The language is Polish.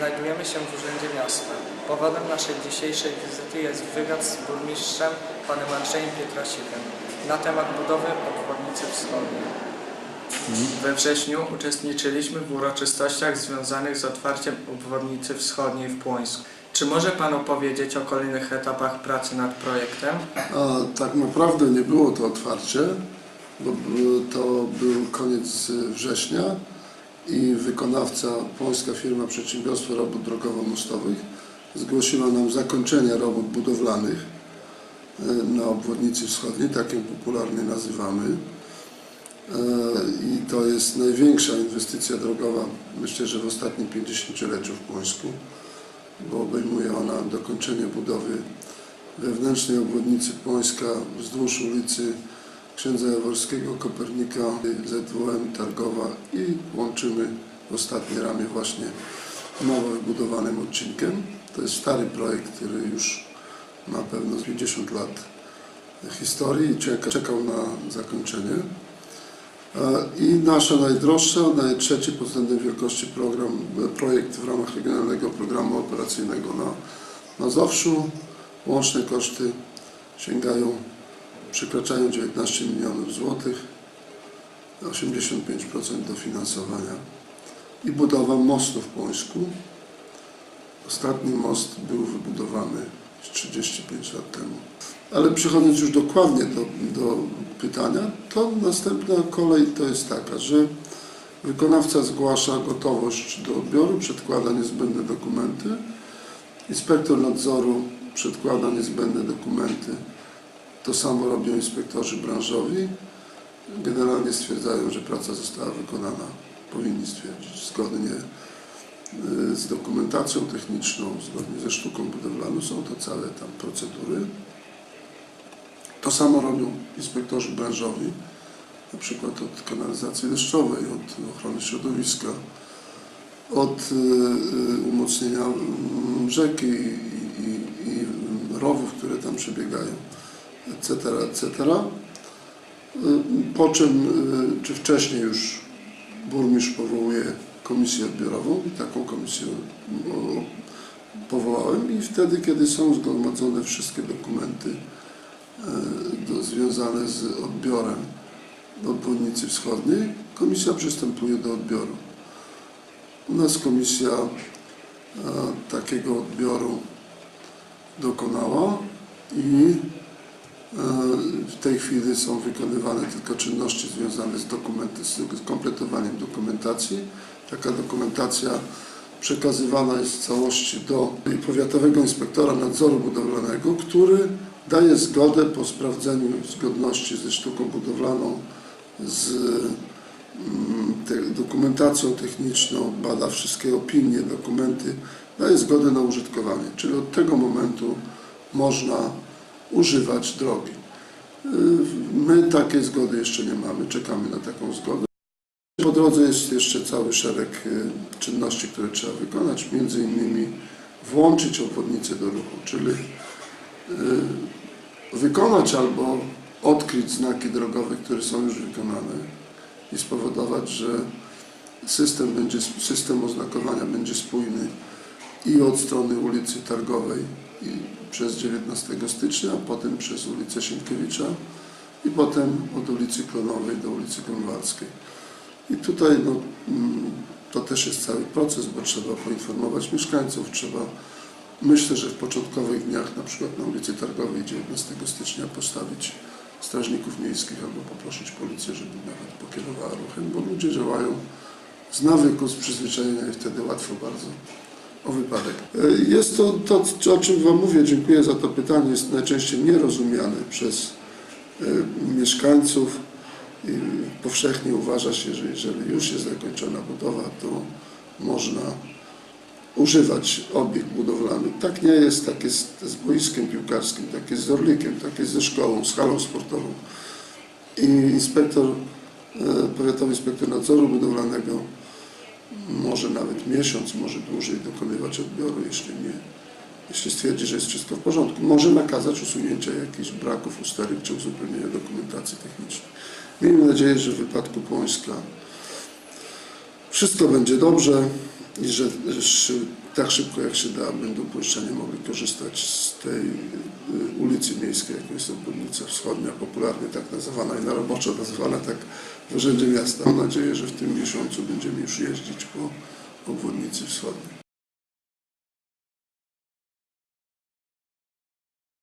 Znajdujemy się w Urzędzie Miasta. Powodem naszej dzisiejszej wizyty jest wywiad z burmistrzem panem Andrzejem Pietrasikiem na temat budowy obwodnicy wschodniej. We wrześniu uczestniczyliśmy w uroczystościach związanych z otwarciem obwodnicy wschodniej w Płońsku. Czy może Pan opowiedzieć o kolejnych etapach pracy nad projektem? A tak naprawdę nie było to otwarcie, bo b- to był koniec września i wykonawca, polska firma Przedsiębiorstwo Robót Drogowo-Mostowych zgłosiła nam zakończenie robót budowlanych y, na obwodnicy wschodniej, tak ją popularnie nazywamy. E, I to jest największa inwestycja drogowa, myślę, że w ostatnim 50-leciu w Płońsku, bo obejmuje ona dokończenie budowy wewnętrznej obwodnicy Płońska wzdłuż ulicy Księdza Jaworskiego, Kopernika, ZWM, Targowa i łączymy ostatnie ramię właśnie nowo wybudowanym odcinkiem. To jest stary projekt, który już ma pewno 50 lat historii i czeka, czekał na zakończenie. E, I nasza najdroższa, naj- trzeci pod względem wielkości program, projekt w ramach Regionalnego Programu Operacyjnego na Mazowszu. Łączne koszty sięgają, przekraczają 19 milionów złotych, 85% dofinansowania i budowa mostu w Płońsku. Ostatni most był wybudowany 35 lat temu. Ale przechodząc już dokładnie do, do pytania, to następna kolej to jest taka, że wykonawca zgłasza gotowość do odbioru, przedkłada niezbędne dokumenty, inspektor nadzoru przedkłada niezbędne dokumenty, to samo robią inspektorzy branżowi, generalnie stwierdzają, że praca została wykonana, powinni stwierdzić zgodnie y, z dokumentacją techniczną, zgodnie ze sztuką budowlaną, są to całe tam procedury. To samo robią inspektorzy branżowi, na przykład od kanalizacji deszczowej, od ochrony środowiska, od y, y, umocnienia rzeki i, i, i rowów, które tam przebiegają, etc., etc. Y, Po czym, y, czy wcześniej już burmistrz powołuje komisję odbiorową i taką komisję o, powołałem i wtedy, kiedy są zgromadzone wszystkie dokumenty do, związane z odbiorem obwodnicy wschodniej, komisja przystępuje do odbioru. U nas komisja takiego odbioru dokonała i w tej chwili są wykonywane tylko czynności związane z, z kompletowaniem dokumentacji. Taka dokumentacja przekazywana jest w całości do powiatowego inspektora nadzoru budowlanego, który daje zgodę po sprawdzeniu zgodności ze sztuką budowlaną, z mm, dokumentacją techniczną, bada wszystkie opinie, dokumenty, daje zgodę na użytkowanie. Czyli od tego momentu można używać drogi. Y, My takiej zgody jeszcze nie mamy, czekamy na taką zgodę. Po drodze jest jeszcze cały szereg y, czynności, które trzeba wykonać, między innymi włączyć obwodnicę do ruchu, czyli y, wykonać albo odkryć znaki drogowe, które są już wykonane i spowodować, że system, będzie, system oznakowania będzie spójny i od strony ulicy Targowej przez 19 stycznia, potem przez ulicę Sienkiewicza i potem od ulicy Klonowej do ulicy Grunwaldzkiej. I tutaj no, mm, to też jest cały proces, bo trzeba poinformować mieszkańców, trzeba myślę, że w początkowych dniach na przykład na ulicy Targowej 19 stycznia postawić strażników miejskich albo poprosić policję, żeby nawet pokierowała ruchem, bo ludzie działają z nawyku, z przyzwyczajenia i wtedy łatwo bardzo o wypadek. E, Jest to, to, o czym Wam mówię, dziękuję za to pytanie, jest najczęściej nierozumiane przez e, mieszkańców. Powszechnie uważa się, że jeżeli już jest zakończona budowa, to można używać obiekt budowlany. Tak nie jest, tak jest z boiskiem piłkarskim, tak jest z Orlikiem, tak jest ze szkołą, z halą sportową. I inspektor, e, powiatowy inspektor nadzoru budowlanego może nawet miesiąc, może dłużej dokonywać odbioru, jeśli nie, jeśli stwierdzi, że jest wszystko w porządku. Może nakazać usunięcie jakichś braków, usterek czy uzupełnienia dokumentacji technicznej. Miejmy nadzieję, że w wypadku Płońska wszystko będzie dobrze. I że tak szybko jak się da będą puszczanie mogli korzystać z tej y, ulicy miejskiej, jaką jest obwodnica wschodnia, popularnie tak nazywana i na roboczo nazywana tak w Urzędzie Miasta. Mam nadzieję, że w tym miesiącu będziemy już jeździć po obwodnicy wschodniej.